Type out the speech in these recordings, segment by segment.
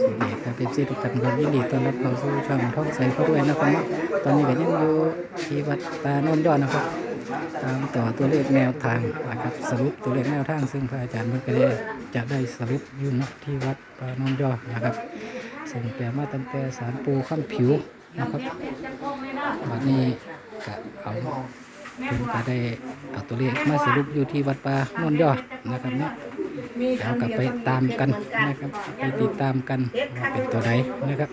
สวัสดีครับเอฟซีทุกท่านครับยินดีต้อนรับเข้าสู่ช่องท่องใสเขาด้วยนะครับตอนนี้ก็ยังอยู่ที่วัดปาโนนยอดนะครับ ตามต่อตัวเลขแนวทางนะครับสรุปตัวเลขแนวทาง ซึ่งพระอาจารย์เพิ่นก็ได้จะได้สรุปอยู่นะที่วัดปาโนนยอดนะครับซึ่งแปลมาตั้งแต่สารปูข้ามผิวนะครับวันนี้ก็เอาเพิ่นก็ได้เอาตัวเลขมาสรุปอยู่ที่วัดปาโนนยอดนะครับเนาะ เรากลับไปตามกันนะครับไปติดตามกันว่าเป็นตัวใดนะครับ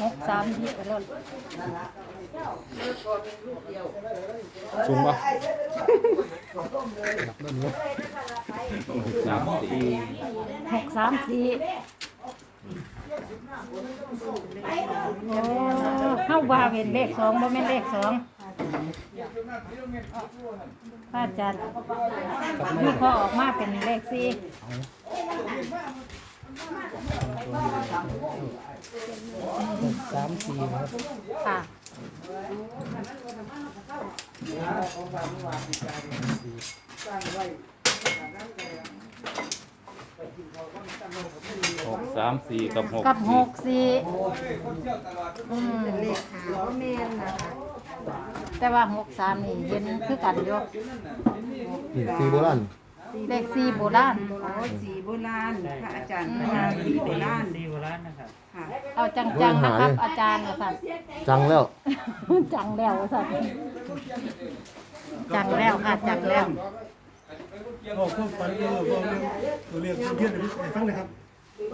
หกสามยี่ไปรถสูงปะหกสามสี่ โอ้เข้าว่าเป็นเลขสองบ่แม่นเลขสองพระอาจารย์นี่พอออกมาเป็นเลขสี่หกสามสี่ครับค่ะ หกสามสี่กับหกกับหสี่กสี่อืมเลขหาว่าแม่นนะคะแต่ว่าหกสามนี่เห็นคือกันอยู่นี่สีโบราณเลขสี่โบราณโอ้สีโบราณพระอาจารย์พระสีโบราณสีโบราณนะครับค่ะเอาจังๆนะครับ อาจารย์นะสันจังแล้วจังแล้วสันจังแล้วค่ะจังแล้วบอ กพวกฝันเรื่องบอกเรื่องตัวเรียกเพื่อนๆให้ฟังหนะครับ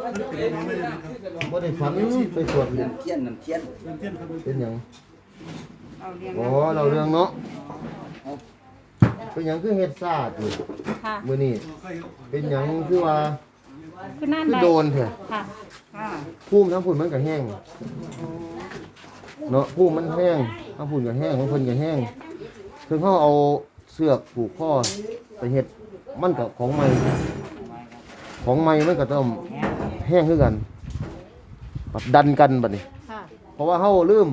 มันเป็นยังไงไม่ได้ครับบ่ได้ฝันไปสวดเทียนน้ำเทียนเพื่อนครับเป็นยังเอาเราเรื่องเนาะเป็นยังคือเฮ็ดซาดอยู่มื้อนี้ค่เป็นยังคือว่าคือนั่นคือโดนเถอะค่ะค่มิทั้งพุ่นมันก็แห้งเนาะภูมิมันแห้งทั้งพุ่นก็แห้งของเพิ่นก็แห้งถึงเฮาเอา เสือกผูกคอไปเฮ็ดมันก็ของใหม่ ของใหม่มันก็ต้องแห้งคือกันบัดดันกันบัดนี้ค่ะเพราะว่าเฮาลืม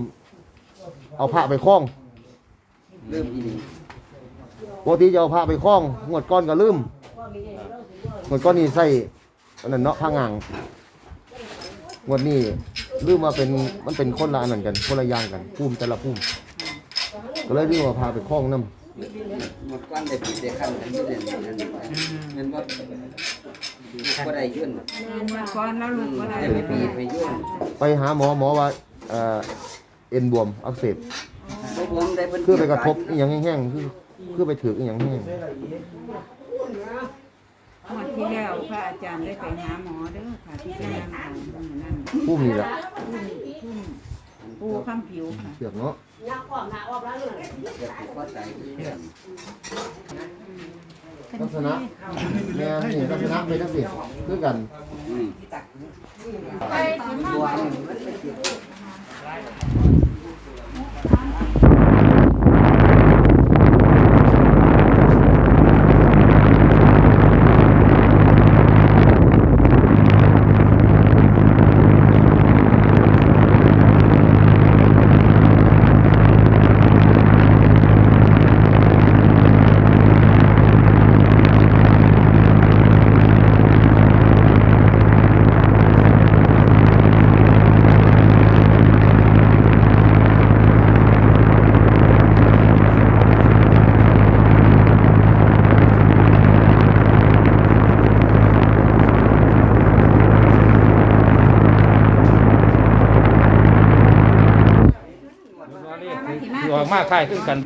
เอาผ้าไปคล้องเริ่มอีหลีปกติจะเอาผ้าไปคล้องงวดก้อนก็ลืมงวดก้อนนี่ใส่อันนั้นเนาะผ้างางงวดนี้ลืมมาเป็นมันเป็นคนละอันนั้นกันคนละอย่างกันพุ่มแต่ละพุ่มก็เลยลืมเอาผ้าไปคล้องนํ หมดก้อนได้ผิดได้ขั้นกันอยู่เด่นนั่นนั่นว่าก็ได้ยื่นมาก่อนแล้วลูกก็ได้ได้ไปปีไปยื่นไปหาหมอหมอว่าเอ่อเอ็นบวมอักเสบบ่ผมได้เพิ่นคือไปกระทบอีหยังแห้งๆคือคือไปถืออีหยังแห้งงวดที่แล้วพระอาจารย์ได้ไปหาหมอเด้อค่ะที่นั่นเอานั่นพุ่มนี่แหละ ปูข้ามผิวค่ะเสือกเนาะเดี๋ยวสิพอใจเพื่อนลักษณะแม่นี่ลักษณะไปจังซี่คือกันอืมไปสิมา ตัวนี้ มากใกมาค่ายขึ้นกัน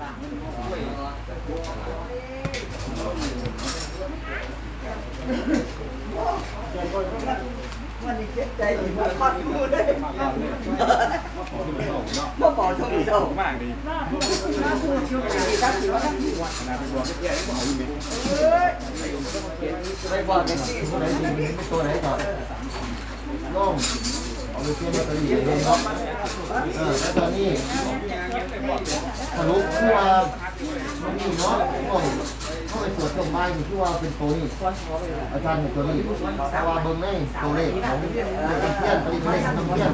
มานนี้เจ็บใจอีกว่าคอดกูด้มาบอกชมเจ้มาดีถ้าถือว่าถ้าถือว่าขนาไปบอกแย่ไม่บอกอย่ไหมไปบอกแท็ก่ตัวไหนก่อน้องเอาไปเชื่อมาตอนนี้เออแล้วตอนนี้ สรุปคือว่ามันนี่เนาะเข้าไปตรวจเครื่งไม้คือว่าเป็นตัวนี้อาจารย์เห็นตัวนี้แต่ว่าเบิ่งในตัวเลขของน้ำเทียนปริมาณน้ำเทียน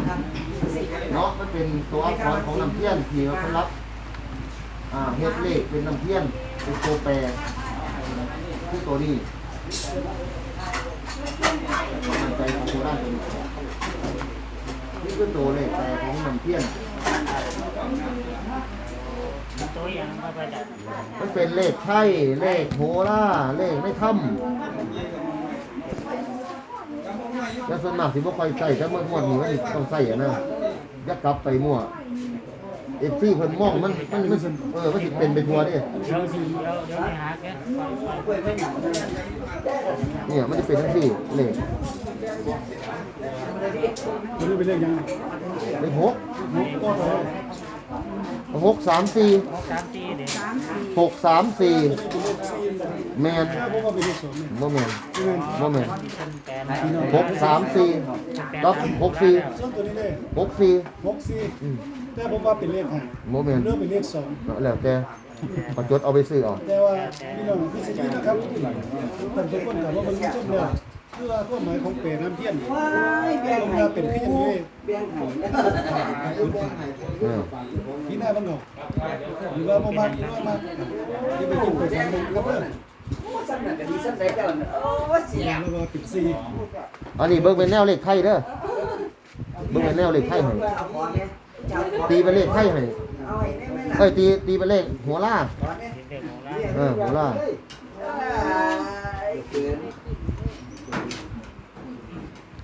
เนาะมันเป็นตัวอักษรของน้ำเทียนที่เขารับอ่าเฮ็ดเลขเป็นน้ำเทียนเป็นตัวแปรคือตัวนี้กำลังใจของโคราชเป็นนี่คือตัวเลขแต่ของน้ำเพี้ยน ตัวอย่างมาประดับมันเป็นเลขไทยเลขโหราเลขไม่ถ้ำแล้วส่วนมากสิบ่ค่อยใส่แต่เมื่อม่วนนี้มันต้องใส่อะนะอย่ากลับไปมั่วเอฟซีเพิ่นมองมันมันมันเออมันสิเป็นไปทัวเด้เดี๋ยวสิเดี๋ยวเดี๋ยวไปหาแกเนี่ยมันจะเป็นทั้งสี่เลขตัวนี้เป็นเลขยังไงเลขหกนกก็ตัว หกสามสี่หกสามสี่เด็กหกสามสี่แมนแค่ผมว่าเป็นเลขสองเนี่ยบ่แมนบ่แมนเป็นแปดหกสามสี่แล้วหกสี่ส่วนตัวนี้เลขหกสี่หกสี่แต่ผมว่าเป็นเลขห้าโมเมนเริ่มเป็นเลขสองแล้วแต่ประจดเอาไปซื้อเอาแต่ว่าพี่น้องพี่สิทธิ์นะครับท่านทุกคนกับว่ามันชมแล้ว คือว่าความหมายของเปรน้ำเทียนว้ายเปลี่ยนลงให้มาเป็นขึ้นอย่างนี้เปลี่ยนให้เออพี่หน้าบ้านเงาหรือว่าบ่มากหรือว่ามาที่ไปกินไปฟังมึงกับเพื่อนโอ้สำนักก็ดีสำนักเจ้าน่ะโอ้เสียแล้วว่าปิดสี่อันนี้เบิ่งเป็นแนวเลขไทยเด้อเบิ่งเป็นแนวเลขไทยให้เอาของเนี่ยเจ้าตีเป็นเลขไทยให้เอาให้ได้ไหมล่ะเอ้ยตีตีเป็นเลขหัวล่าขอเนี่ยเด็กของเราเออหัวล่าไอ้เกิน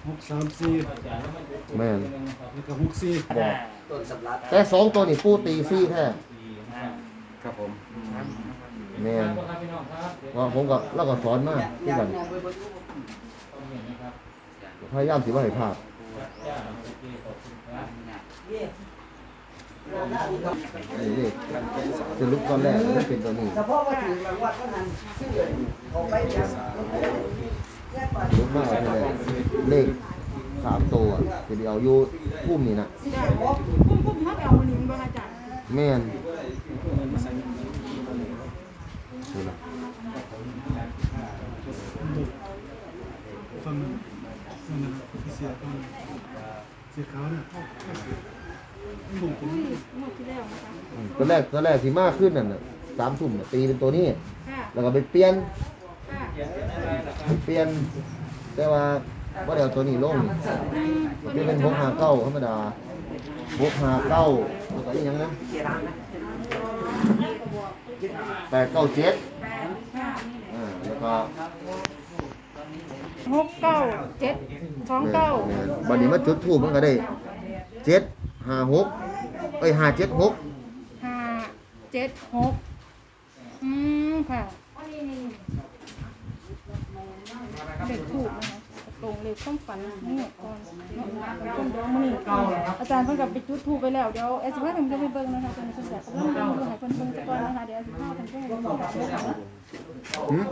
หกสามสี่แม่นแล้วก็หกสี่บอกต้นสำรับแต่สองตัวนี่ปูตีซี่แท้ครับผมแม่นว่าผมก็เราก็สอนมาคือกันพยายามสิบ่ให้พลาดนี่เลขสรุปตอนแรกมันเป็นตัวนี้เฉพาะว่าถึงรางวัลเท่านั้นชื่อเอาไปจัง รู้มากเลยเลขสามตัวจะเดียวอยู่พุ่มนี่นะแม่นนี่นะฟังฟังที่เสียฟังเสียขาวเนี่ยหนุ่มเป็นอืมตัวแรกตัวแรกที่มากขึ้นนั่นน่ะสามทุ่มน่ะตีเป็นตัวนี้แล้วก็ไปเปลี่ยน เปลี่ยนแต่ว่าว่าเดี๋ยวตัวนี้ลงเปลี่ยนเป็นหกห้าเก้าธรรมดาหกห้าเก้าแล้วก็อีกอย่างนะแปดเก้าเจ็ดอ่าแล้วก็หกเก้าเจ็ดสองเก้าบัดนี้มาจุดทูบมันก็ได้เจ็ดห้าหกเอ้ยห้าเจ็ดหกห้าเจ็ดหกอืมค่ะ เด็กถูกนะคะตรงเลยต้องฝันนี่ก่อนเนาะต้นเดี๋ยวมื้อนี้อาจารย์เพิ่นกับไปจุดถูกไปแล้วเดี๋ยวเอสิว่าเพิ่นจะไปเบิ่งนะคะเพิ่นเพิ่นอยากเบิ่งเบิ่งให้เพิ่นเบิ่งซะก่อนนะคะเดี๋ยวสิพาเพิ่นไปเบิ่งนะคะหืม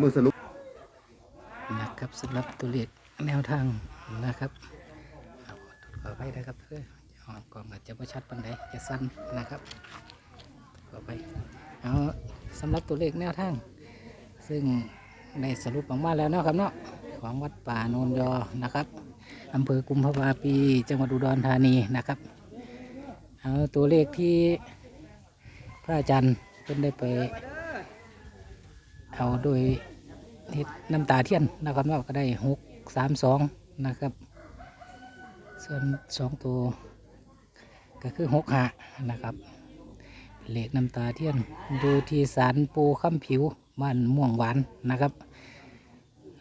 มือสรุปนะครับสำหรับตัวเลขแนวทางนะครับเอาขอไปนะครับเพื่อเอากล่องอาจจะไม่ชัดปานใดจะสั้นนะครับขอไป เอาสำหรับตัวเลขแนวทาง ซึ่งในสรุปออกมาแล้วเนาะครับเนาะของวัดป่าโนนยอนะครับอำเภอกุมภาวาปีจังหวัดอุดรธานีนะครับเอาตัวเลขที่พระอาจารย์เพิ่นได้ไปเอาโดยน้ำตาเทียนนะครับเนาะก็ได้หกสามสองนะครับ ส่วนสองตัวก็คือหกหานะครับ เป็นเลขน้ำตาเทียนดูที่สารปูค้ำผิวบ้านม่วงหวานนะครับ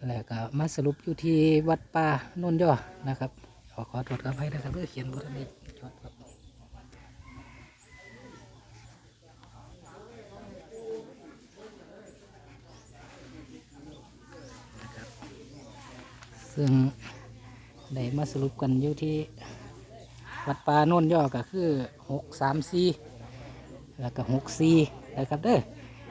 แล้วก็มาสรุปอยู่ที่วัดป่าโนนย่อนะครับขอขอตรวจกับให้นะครับเพื่อเขียนบทนี้จดครับซึ่งได้มาสรุปกันอยู่ที่วัดป่าโน่นย่อก็คือหกสามสี่ แล้วก็หกสี่นะครับเด้อ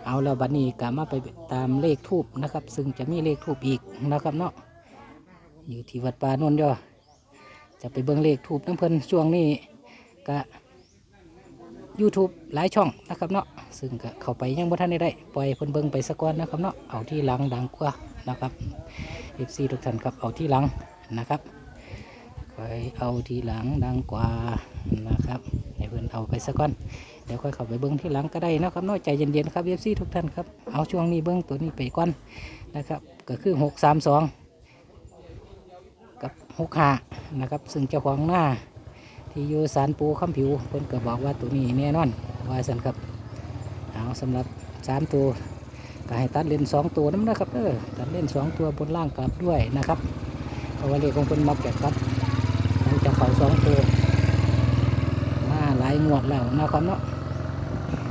เอาแล้วบัดนี้ก็มาไปตามเลขทูบนะครับ ซึ่งจะมีเลขทูบอีกนะครับเนาะอยู่ที่วัดป่าโน่นย่อจะไปเบิ่งเลขทูบน้ำเพลินช่วงนี้ก็ YouTube หลายช่องนะครับเนาะซึ่งก็เข้าไปยังบ่ทันได้ได้ปล่อยเพิ่นเบิ่งไปสักก่อนนะครับเนาะเอาที่หลังดังกว่านะครับ FC ทุกท่านครับเอาที่หลังนะครับคอยเอาที่หลังดังกว่านะครับให้เพิ่นเอาไปสักก่อน เดี๋ยวค่อยเข้าไปเบิ่งที่หลังก็ได้นะครับเนาะใจเย็นๆครับ FC ทุกท่านครับเอาช่วงนี้เบิ่งตัวนี้ไปก่อนนะครับก็คือ632กับ65นะครับ ซึ่งเจ้าของหน้า ที่อยู่สารปูคำผิวเพิ่นก็บอกว่าตัวนี้แน่นอนว่าสันครับเอาสำหรับสามตัวก็ให้ตัดเล่นสองตัวน้ำนนะครับเออตัดเล่นสองตัวบนล่างกลับด้วยนะครับเพราะว่าเลขของเพิ่นมักแบบครับหลังจากเขาสองตัว งวดแล้วนะครับเนาะ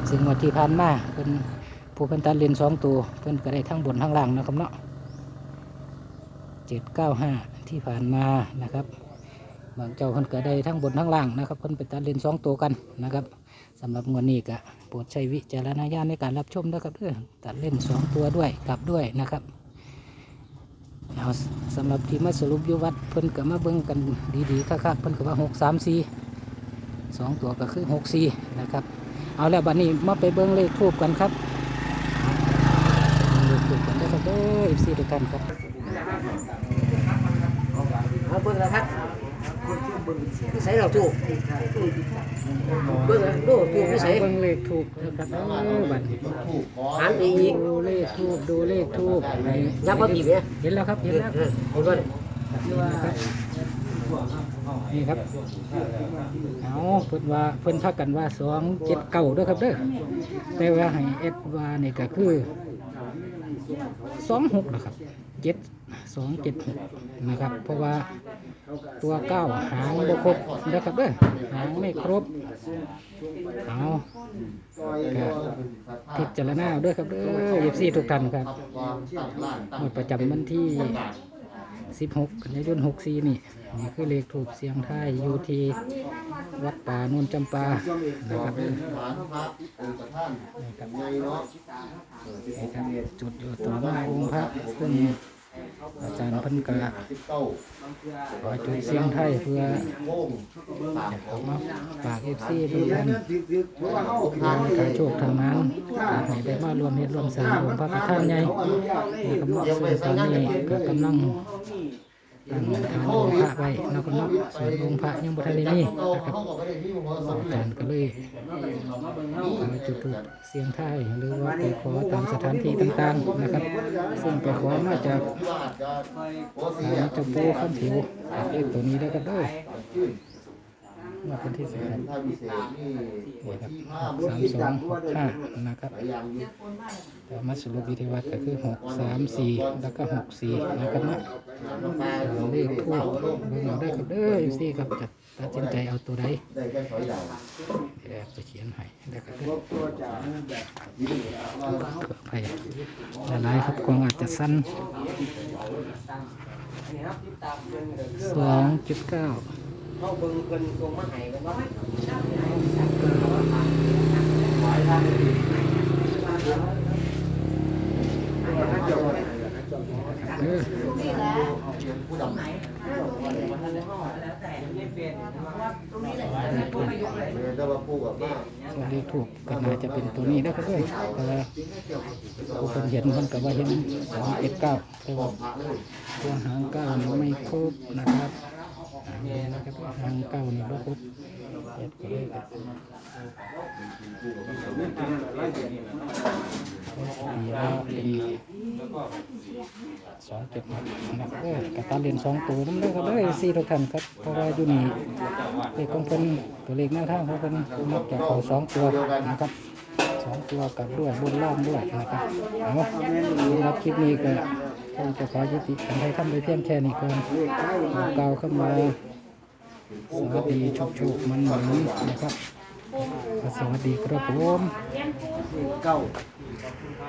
ซึ่งงวดที่ผ่านมาเพิ่นผู้เพิ่นตัดเลนสองตัวเพิ่นก็ได้ทั้งบนทั้งล่างนะครับเนาะเจ็ดเก้าห้าที่ผ่านมานะครับบางเจ้าเพิ่นก็ได้ทั้งบนทั้งล่างนะครับเพิ่นไปตัดเลนสองตัวกันนะครับสำหรับงวดนี้ก็โปรดใช้วิจารณญาณในการรับชมนะครับเด้อตัดเล่นสองตัวด้วยกลับด้วยนะครับเอาสำหรับที่มาสรุปยูวัดเพิ่นก็มาเบิ่งกันดีๆคักๆเพิ่นก็ว่าหกสามสี่ สองตัวก็คือหกสี่นะครับ เอาแล้วบัดนี้มาไปเบิ่งเลขทูบกันครับเลขทูบกันได้อครับเด้ออีสี่ทุกท่านครับเอาเบิ่งแล้วครับนิสัยเราถูกเบิ่งแล้วดูถูกนิสัยเบิ่งเลขทูบนะครับเออบัดนี้หันไปอีกดูเลขทูบดูเลขทูบยับมาอีกเนี่ยเห็นแล้วครับเห็นแล้วเออเห็นบ่ นี่ครับเอาเพิ่นว่าเพิ่นทักกันว่าสองเจ็ดเก้าด้วยครับเด้อแต่ว่าให้เอ็ดว่านี่ก็คือสองหกนะครับเจ็ดสองเจ็ดหกนะครับ เพราะว่าตัวเก้าหางบ่ครบนะครับเด้อหางไม่ครบเอาพิจารณาเอาด้วยครับเด้อเอฟซีทุกท่านครับหมดประจำวันที่ สิบหกันยายนหกสี่นี่นี่คือเลขถูกเสียงไทยอยู่ที่วัดป่าโนนจำปานะครับนี่ครับจุดอยู่ต่อมาองค์พระซึ่ง อาจารย์เพันกะขอจุดเสียงไทยเพื่อจะเอามาฝากเอฟซีทุกท่านการโชคทางนั้นการให้ได้มารวมเฮ็ดรวมสร้างองค์พระประธานใหญ่นะครังเนาะซึ่งตอนนี้ก็กำลัง ตั้งฐานองค์พระไว้นอกกันเนาะส่วนองค์พระยังบุทันได้มีนะครับอาจารย์ก็เลยมาจุดูเสียงทายหรือว่าไปขอตามสถานที่ต่างๆนะครับ ซึ่งไปขอมาจากศาลเจ้าปู่ข้ามผิวเลขตัวนี้ได้กันเด้ อมาเป็นที่สิบครับนี่ครับสามสองหกห้านะครับแต่มาสรุปวิธีวัดก็คือหกสามสี่แล้วก็หกสี่นะครับเนาะส่วนเลขทูบเบิ่งเอาได้ครับเด้อสี่ครับจะตัดสินใจเอาตัวใดแอบจะเขียนให้นะครับเด้อเผื่อไปหลายๆครับกองอาจจะสั้นสองจุดเก้า เขาเบิ่งเพิ่นส่งมาให้กันว่าเออแต่ว่าปูกับมาส่วนเลขทูบก็น่าจะเป็นตัวนี้นะครับด้อแต่ว่าผู้คนเห็นมันก็ว่าเห็นสองเจ็ดเก้าแต่ว่าตัวหางเก้าไม่ครบนะครับ นะครับหางเก้านี่ไม่ครบเจ็ดก็เลยครับดีแล้วเป็นสองเจ็ดนะครับเออกระตาเรียนสองตัวนั่นเลยครับเลยสี่ทุกท่านครับเพราะว่าอยู่นี่เลขของเพิ่นตัวเลขหน้าทางของเพิ่นมักจะเขาสองตัวนะครับสองตัวกับด้วยบนล่างด้วยนะครับเอาสำหรับคลิปนี้ก็ คงจะขอยุติการให้ทำไปเพียงแค่นี้ก่อนกล่าวเข้ามาสวัสดีชุกชุกมันหมันนะครับ สวัสดีครับผม เก้า